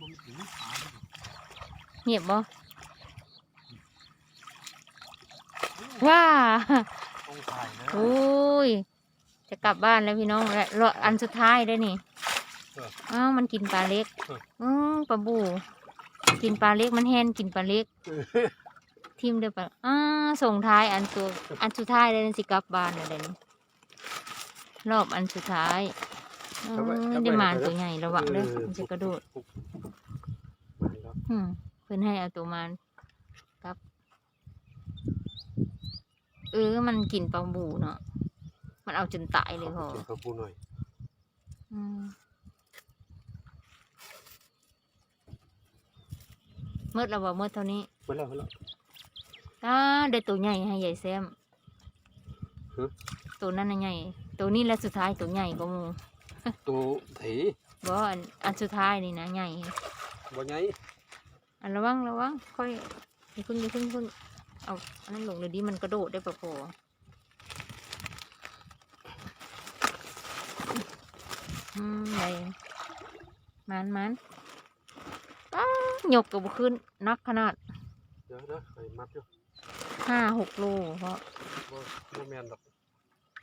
มันถึงขาเงียบบ่ว้าต้องถ่ายนะโอ้ย จะกลับบ้านแล้วพี่น้องและรออันสุดท้ายได้นี่เอออ้าวมันกินปลาเล็กเอออือปลาบู กินปลาเล็กมันแห้นกินปลาเล็กทิมเดียวปลาอ้าส่งท้ายอันตัว อันสุดท้ายเลยสิกลับบ้านเลยนี่รอบอันสุดท้ายเออได้หมาตัวใหญ่ระวังเด้อมันจะกระโดดมาแล้ว อืมเพิ่นให้เอาตัวมันครับ เออ มันกินปลาบูเนาะ มันเอาจนตายเลยพอเก็บข้าวปูหน่อยอืมเมื่อเราบอกเมื่อเท่านี้ไปแล้วไปแล้วอ่าได้ตัวใหญ่ให้ใหญ่แซมฮะตัวนั้นน่ะใหญ่ ตัวนี้แหละสุดท้ายตัวใหญ่ก็มูตัวไถบอกอันอันสุดท้ายนี่นะใหญ่บ่ไง อันระวังระวังค่อยอย่าเพึ่งอย่าเพึ่งเพึ่งเอาอันนั้นลงเลยดิมันกระโดดได้ปะพออืมไงมันมันอ้ายกกับขึ้นนักขนาดเดี๋ยวเดี๋ยวไอ้มัดอยู่ห้าหกโลเพราะบ่บ่แม่นดอก